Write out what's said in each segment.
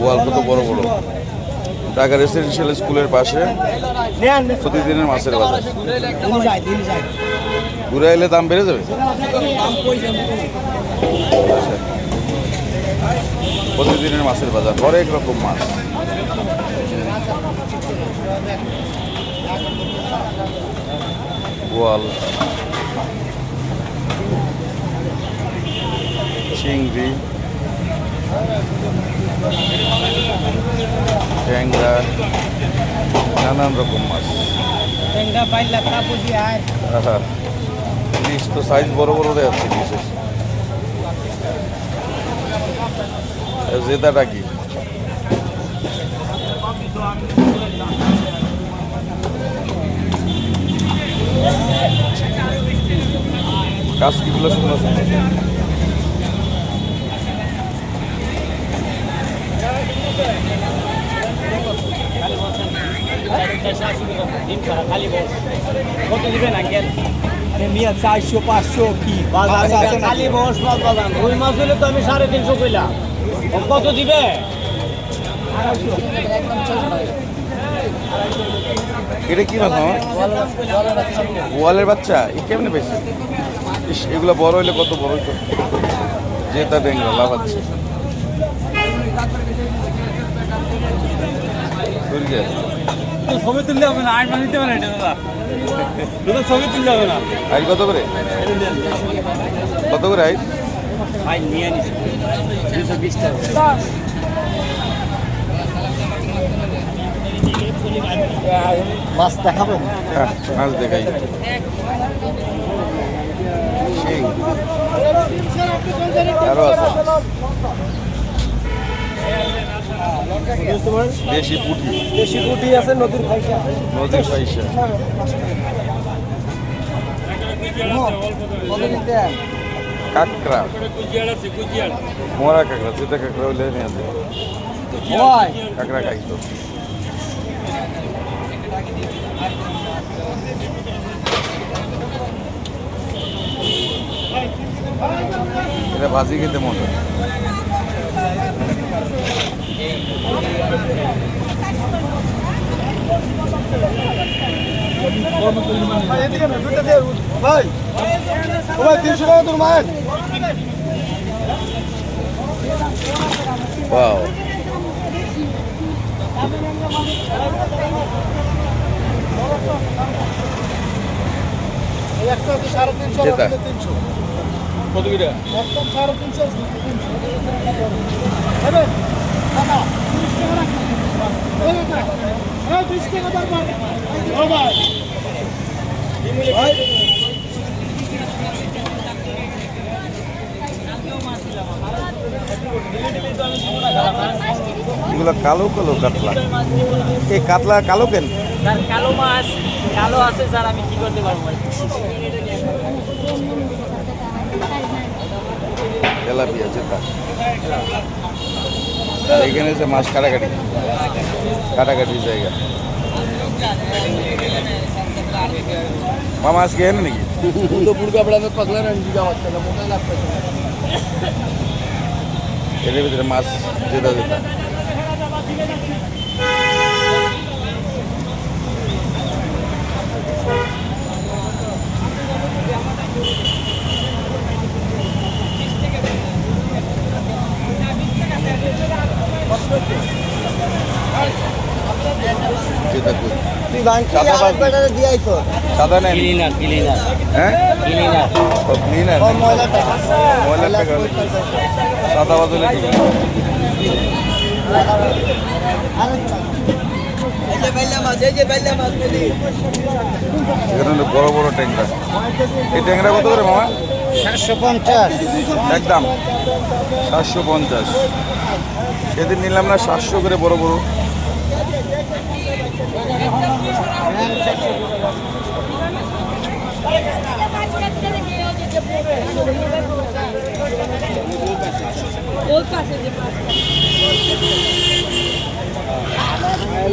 ওয়াল কত বড় বড়? ঢাকা রেসিডেন্সিয়াল স্কুলের পাশে প্রতিদিনের মাছের বাজার। ঘুরে এলে দাম বেড়ে যাবে? আচ্ছা। প্রতিদিনের মাছের বাজার হরেক রকম মাছ। বোয়াল চিংড়ি। ট্যাংরা নানান রকম মাছ। ইলিশ তো সাইজ বড় বড় ইলিশের। আর জেদাটা কি? কাজকিগুলো সুন্দর সুন্দর কত দিবেন আঙ্কেল? মিয়া চারশো পাঁচশো কি? খালি বস মাছ বাদাম রুই মাছ হলে তো আমি সাড়ে তিনশো কইলাম। কত দিবে? এটা কি মাছ মামা? ওয়ালের বাচ্চা? এই কেমনে পেয়েছে ইস এগুলো বড় হইলে কত বড় হইতো? জেতা ডেঙ্গা লাভ আছে। ছবি তুললে হবে না মাস নিতে না এটা দাদা। ছবি তুললে হবে না। আইল কত করে? কত করে আইল ভাই নিয়ে নিস। দুশো বিশ টাকা মাছ দেখাবেন হ্যাঁ মাছ দেখাই। সেই। আরও আছে। দেশি পুঁটি দেশি গুটি আছে নদীর পয়সা নদীর পয়সা কাঁকড়া মরা কাঁকড়া যেটা কাঁকড়া হইলে নিয়ে যাবে কাঁকড়া খাই তো এটা ভাজি খেতে মজা। ভাই ভাই তিনশো টাকা তোর মায়ের ওয়াও একটা সাড়ে তিনশো তিনশো। কত সাড়ে তিনশো এগুলো কালো কালো কাতলা। এই কাতলা কালো কেন? কালো মাছ কালো আছে স্যার আমি কি করতে পারব? তেলাপিয়া, জেতা। এখানে যে মাছ কাটাকাটি, কাটাকাটির জায়গা। মামা আজকে এনে নাকি? দুর্গাপুর কাপড়াতে পাগলা রাখি যাওয়া এটার ভিতরে মাছ জেতা জেতা। সাদা ক্লিনার ক্লিনার। হ্যাঁ? ক্লিনার। ও ক্লিনার? সাদা বদলে কি এখানে বড় বড় ট্যাংরা। এই ট্যাংরা কত করে মামা? সাতশো পঞ্চাশ। একদম। সাতশো পঞ্চাশ। সেদিন নিলাম না সাতশো করে বড় বড়।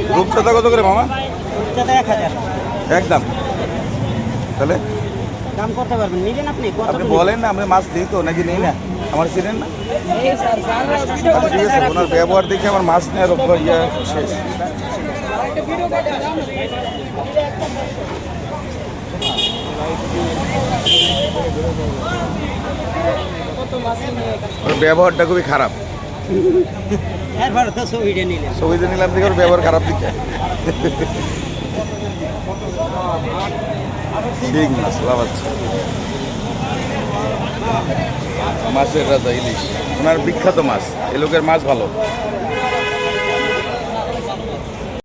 রূপচাঁদা কত করে মামা? এক হাজার। একদম। তাহলে? দাম করতে পারবেন। নিবেন আপনি? কত আপনি বলেন না আমরা মাছ দিই তো নাকি নেই না? আমার চিনেন না? এই স্যার স্যার আচ্ছা, ঠিক আছে ওনার ব্যবহার দেখে আমার মাছ নেওয়ার উপর ইয়ে শেষ। ওর ব্যবহারটা খুবই খারাপ। এরপরে ছবিটা নিলাম। দেখে ওর ব্যবহার খারাপ দিকে। ঠিক মাছ লাভ আছে। মাছের রাজা ইলিশ। ওনার বিখ্যাত মাছ এ লোকের মাছ ভালো।